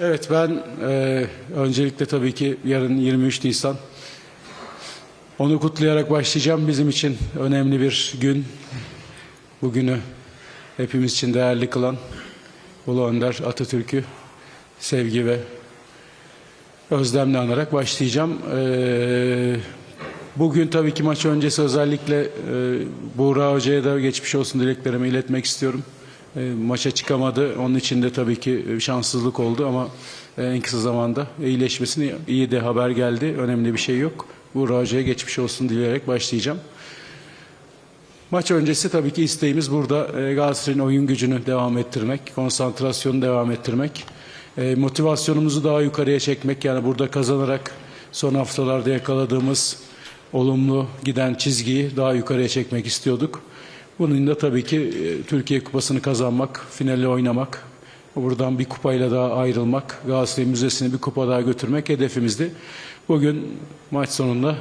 Evet ben e, öncelikle tabii ki yarın 23 Nisan onu kutlayarak başlayacağım. Bizim için önemli bir gün. Bugünü hepimiz için değerli kılan Ulu Önder Atatürk'ü sevgi ve özlemle anarak başlayacağım. E, bugün tabii ki maç öncesi özellikle e, Buğra Hoca'ya da geçmiş olsun dileklerimi iletmek istiyorum. E, maça çıkamadı. Onun için de tabii ki bir şanssızlık oldu ama e, en kısa zamanda iyileşmesini iyi de haber geldi. Önemli bir şey yok. Buğra Hoca'ya geçmiş olsun dileyerek başlayacağım. Maç öncesi tabii ki isteğimiz burada e, Galatasaray'ın oyun gücünü devam ettirmek, konsantrasyonu devam ettirmek, e, motivasyonumuzu daha yukarıya çekmek. Yani burada kazanarak son haftalarda yakaladığımız olumlu giden çizgiyi daha yukarıya çekmek istiyorduk. Bunun da tabii ki e, Türkiye Kupası'nı kazanmak, finali oynamak, buradan bir kupayla daha ayrılmak, Galatasaray Müzesi'ni bir kupa daha götürmek hedefimizdi. Bugün maç sonunda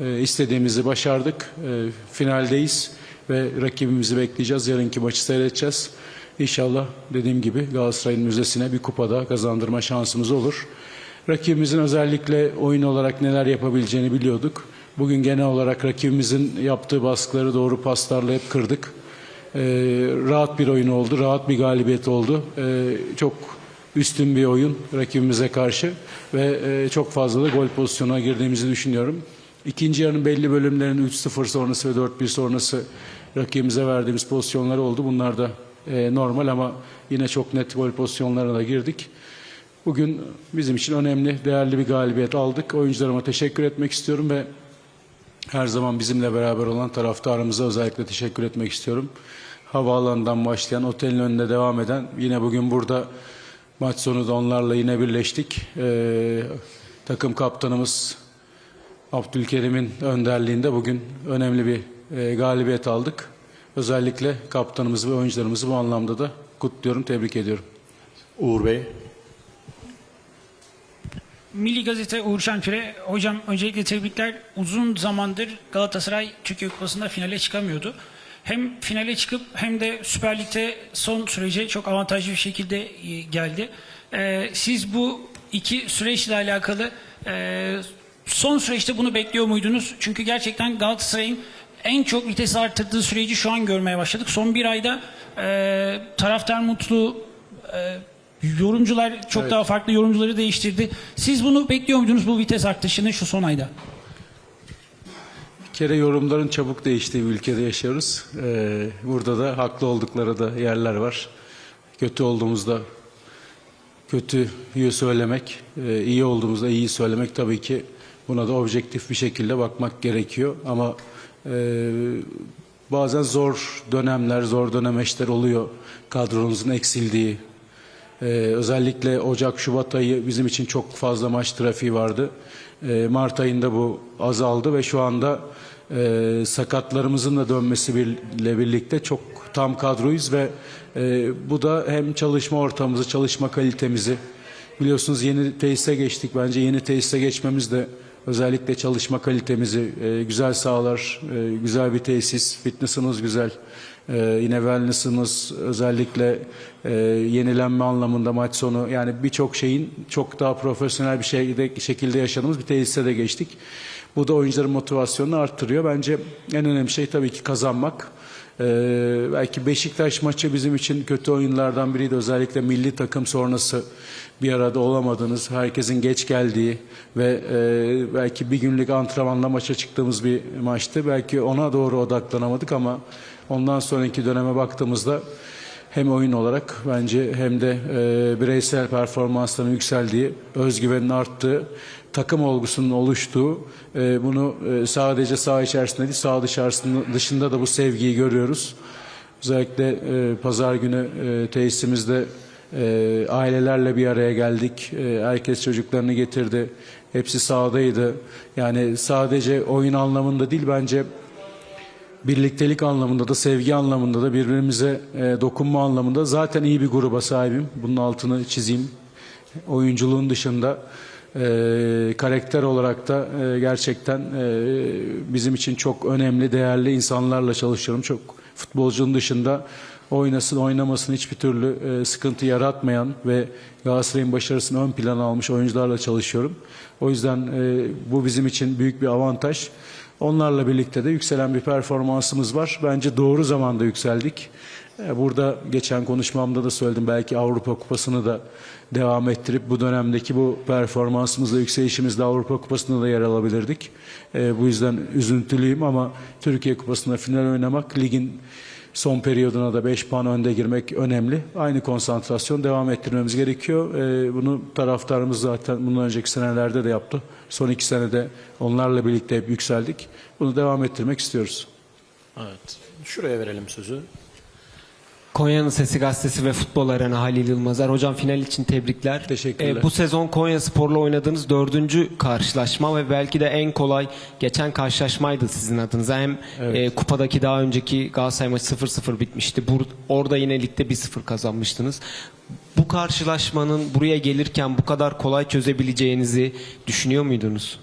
e, istediğimizi başardık. E, finaldeyiz ve rakibimizi bekleyeceğiz. Yarınki maçı seyredeceğiz. İnşallah dediğim gibi Galatasaray'ın müzesine bir kupa daha kazandırma şansımız olur. Rakibimizin özellikle oyun olarak neler yapabileceğini biliyorduk. Bugün genel olarak rakibimizin yaptığı baskıları doğru paslarla hep kırdık. Ee, rahat bir oyun oldu, rahat bir galibiyet oldu. Ee, çok üstün bir oyun rakibimize karşı ve e, çok fazla da gol pozisyonuna girdiğimizi düşünüyorum. İkinci yarının belli bölümlerinin 3-0 sonrası ve 4-1 sonrası rakibimize verdiğimiz pozisyonlar oldu. Bunlar da e, normal ama yine çok net gol pozisyonlarına da girdik. Bugün bizim için önemli, değerli bir galibiyet aldık. Oyuncularıma teşekkür etmek istiyorum ve her zaman bizimle beraber olan taraftarımıza özellikle teşekkür etmek istiyorum. Havaalanından başlayan, otelin önünde devam eden, yine bugün burada maç sonu da onlarla yine birleştik. Ee, takım kaptanımız Abdülkerim'in önderliğinde bugün önemli bir e, galibiyet aldık. Özellikle kaptanımızı ve oyuncularımızı bu anlamda da kutluyorum, tebrik ediyorum. Uğur Bey. Milli Gazete Uğur Şenpire. Hocam öncelikle tebrikler. Uzun zamandır Galatasaray Türkiye Kupası'nda finale çıkamıyordu. Hem finale çıkıp hem de Süper Lig'de son sürece çok avantajlı bir şekilde e, geldi. Ee, siz bu iki süreçle alakalı e, son süreçte bunu bekliyor muydunuz? Çünkü gerçekten Galatasaray'ın en çok vites arttırdığı süreci şu an görmeye başladık. Son bir ayda e, taraftar mutlu, e, Yorumcular çok Evet. daha farklı yorumcuları değiştirdi. Siz bunu bekliyor muydunuz bu vites artışını şu son ayda? Bir kere yorumların çabuk değiştiği bir ülkede yaşıyoruz. Ee, burada da haklı oldukları da yerler var. Kötü olduğumuzda kötüyü söylemek, e, iyi olduğumuzda iyiyi söylemek tabii ki buna da objektif bir şekilde bakmak gerekiyor. Ama e, bazen zor dönemler, zor dönemeçler oluyor. Kadronuzun eksildiği, ee, özellikle Ocak, Şubat ayı bizim için çok fazla maç trafiği vardı. Ee, Mart ayında bu azaldı ve şu anda e, sakatlarımızın da dönmesiyle birlikte çok tam kadroyuz ve e, bu da hem çalışma ortamımızı, çalışma kalitemizi biliyorsunuz yeni tesise geçtik. Bence yeni tesise geçmemiz de özellikle çalışma kalitemizi e, güzel sağlar, e, güzel bir tesis, fitness'ımız güzel. Ee, yine wellness'ımız özellikle e, yenilenme anlamında maç sonu yani birçok şeyin çok daha profesyonel bir şeyde, şekilde yaşadığımız bir tesise de geçtik. Bu da oyuncuların motivasyonunu arttırıyor. Bence en önemli şey tabii ki kazanmak. Ee, belki Beşiktaş maçı bizim için kötü oyunlardan biriydi. Özellikle milli takım sonrası bir arada olamadığınız, herkesin geç geldiği ve e, belki bir günlük antrenmanla maça çıktığımız bir maçtı. Belki ona doğru odaklanamadık ama ondan sonraki döneme baktığımızda hem oyun olarak bence hem de e, bireysel performansların yükseldiği, özgüvenin arttığı, takım olgusunun oluştuğu, e, bunu e, sadece saha içerisinde değil, saha dışarısında, dışında da bu sevgiyi görüyoruz. Özellikle e, pazar günü e, tesisimizde e, ailelerle bir araya geldik. E, herkes çocuklarını getirdi. Hepsi sahadaydı. Yani sadece oyun anlamında değil bence birliktelik anlamında da sevgi anlamında da birbirimize e, dokunma anlamında zaten iyi bir gruba sahibim. Bunun altını çizeyim. Oyunculuğun dışında e, karakter olarak da e, gerçekten e, bizim için çok önemli, değerli insanlarla çalışıyorum. Çok futbolcunun dışında oynasın oynamasın hiçbir türlü e, sıkıntı yaratmayan ve Galatasaray'ın başarısını ön plana almış oyuncularla çalışıyorum. O yüzden e, bu bizim için büyük bir avantaj. Onlarla birlikte de yükselen bir performansımız var. Bence doğru zamanda yükseldik. E, Burada geçen konuşmamda da söyledim. Belki Avrupa Kupası'nı da devam ettirip bu dönemdeki bu performansımızla, yükselişimizle Avrupa Kupası'nda da yer alabilirdik. E, bu yüzden üzüntülüyüm ama Türkiye Kupası'nda final oynamak, ligin son periyoduna da 5 puan önde girmek önemli. Aynı konsantrasyon devam ettirmemiz gerekiyor. E, bunu taraftarımız zaten bundan önceki senelerde de yaptı. Son iki senede onlarla birlikte hep yükseldik. Bunu devam ettirmek istiyoruz. Evet. Şuraya verelim sözü. Konya'nın Sesi Gazetesi ve Futbol Arena Halil Yılmazer. Hocam final için tebrikler. Teşekkürler. Ee, bu sezon Konya Spor'la oynadığınız dördüncü karşılaşma ve belki de en kolay geçen karşılaşmaydı sizin adınıza. Hem e, kupadaki daha önceki Galatasaray maçı 0-0 bitmişti. Bur- orada yine ligde 1-0 kazanmıştınız. Bu karşılaşmanın buraya gelirken bu kadar kolay çözebileceğinizi düşünüyor muydunuz?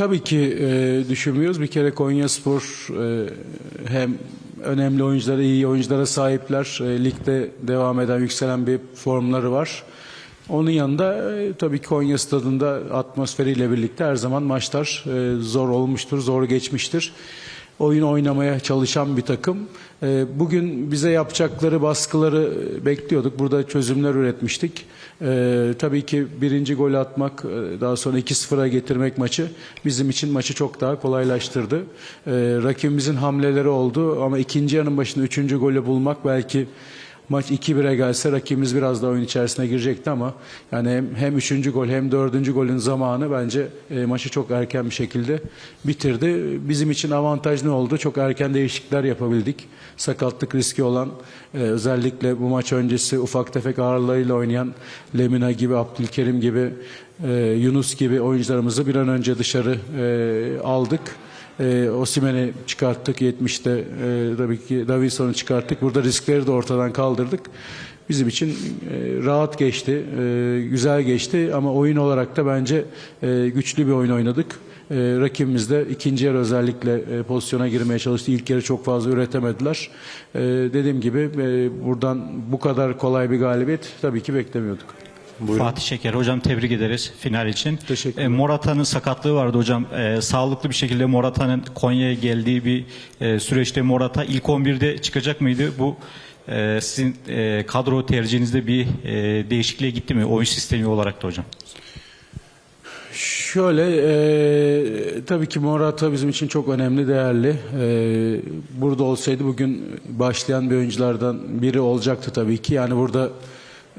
Tabii ki e, düşünmüyoruz. Bir kere Konya Spor e, hem önemli oyunculara, iyi oyunculara sahipler. E, ligde devam eden, yükselen bir formları var. Onun yanında e, tabii Konya stadında atmosferiyle birlikte her zaman maçlar e, zor olmuştur, zor geçmiştir. Oyun oynamaya çalışan bir takım. E, bugün bize yapacakları baskıları e, bekliyorduk. Burada çözümler üretmiştik. E, tabii ki birinci golü atmak, e, daha sonra 2-0'a getirmek maçı bizim için maçı çok daha kolaylaştırdı. E, rakibimizin hamleleri oldu ama ikinci yarının başında üçüncü golü bulmak belki Maç 2-1'e gelse rakibimiz biraz da oyun içerisine girecekti ama yani hem, hem 3. gol hem 4. golün zamanı bence e, maçı çok erken bir şekilde bitirdi. Bizim için avantaj ne oldu? Çok erken değişiklikler yapabildik. Sakatlık riski olan e, özellikle bu maç öncesi ufak tefek ağırlarıyla oynayan Lemina gibi, Abdülkerim gibi, e, Yunus gibi oyuncularımızı bir an önce dışarı e, aldık. E, Osimhen'i çıkarttık 70'te e, tabii ki Davinson'u çıkarttık. Burada riskleri de ortadan kaldırdık. Bizim için e, rahat geçti, e, güzel geçti ama oyun olarak da bence e, güçlü bir oyun oynadık. E, rakibimiz de ikinci yarı özellikle e, pozisyona girmeye çalıştı. İlk yarı çok fazla üretemediler. E, dediğim gibi e, buradan bu kadar kolay bir galibiyet tabii ki beklemiyorduk. Fatih Şeker hocam tebrik ederiz final için. Teşekkürler. E, Morata'nın sakatlığı vardı hocam. E, sağlıklı bir şekilde Morata'nın Konya'ya geldiği bir e, süreçte Morata ilk 11'de çıkacak mıydı? Bu e, sizin e, kadro tercihinizde bir e, değişikliğe gitti mi? Oyun sistemi olarak da hocam. Şöyle e, tabii ki Morata bizim için çok önemli, değerli. E, burada olsaydı bugün başlayan bir oyunculardan biri olacaktı tabii ki. Yani burada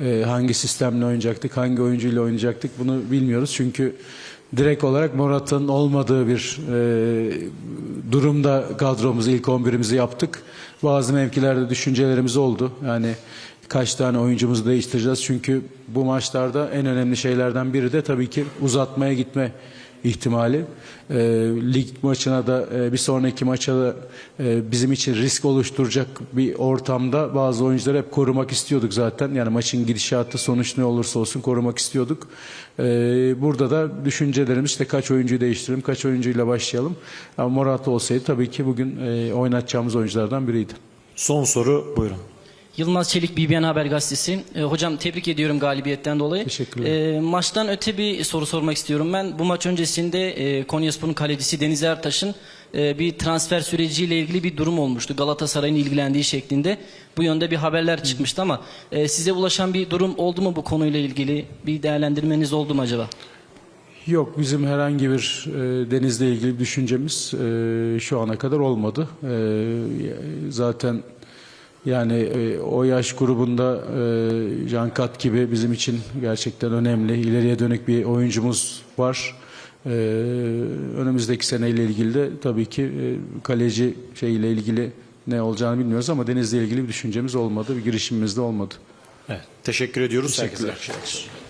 e, hangi sistemle oynayacaktık, hangi oyuncuyla oynayacaktık bunu bilmiyoruz. Çünkü direkt olarak Morata'nın olmadığı bir e, durumda kadromuzu, ilk 11'imizi yaptık. Bazı mevkilerde düşüncelerimiz oldu. Yani kaç tane oyuncumuzu değiştireceğiz. Çünkü bu maçlarda en önemli şeylerden biri de tabii ki uzatmaya gitme ihtimali. Ee, lig maçına da e, bir sonraki maça da e, bizim için risk oluşturacak bir ortamda bazı oyuncuları hep korumak istiyorduk zaten. Yani maçın gidişatı sonuç ne olursa olsun korumak istiyorduk. Ee, burada da düşüncelerimiz işte kaç oyuncuyu değiştirelim, kaç oyuncuyla başlayalım. Ama Morata olsaydı tabii ki bugün e, oynatacağımız oyunculardan biriydi. Son soru buyurun. Yılmaz Çelik BBN Haber Gazetesi. E, hocam tebrik ediyorum galibiyetten dolayı. Teşekkürler. E, maçtan öte bir soru sormak istiyorum ben. Bu maç öncesinde e, Konyaspor'un kalecisi Deniz Ertaş'ın e, bir transfer süreciyle ilgili bir durum olmuştu. Galatasaray'ın ilgilendiği şeklinde. Bu yönde bir haberler çıkmıştı ama e, size ulaşan bir durum oldu mu bu konuyla ilgili? Bir değerlendirmeniz oldu mu acaba? Yok bizim herhangi bir e, denizle ilgili bir düşüncemiz e, şu ana kadar olmadı. E, zaten yani e, o yaş grubunda e, Cankat gibi bizim için gerçekten önemli, ileriye dönük bir oyuncumuz var. E, önümüzdeki seneyle ilgili de tabii ki e, kaleci şeyle ilgili ne olacağını bilmiyoruz ama denizle ilgili bir düşüncemiz olmadı, bir girişimimiz de olmadı. Evet. Teşekkür ediyoruz. Teşekkürler. Herkese.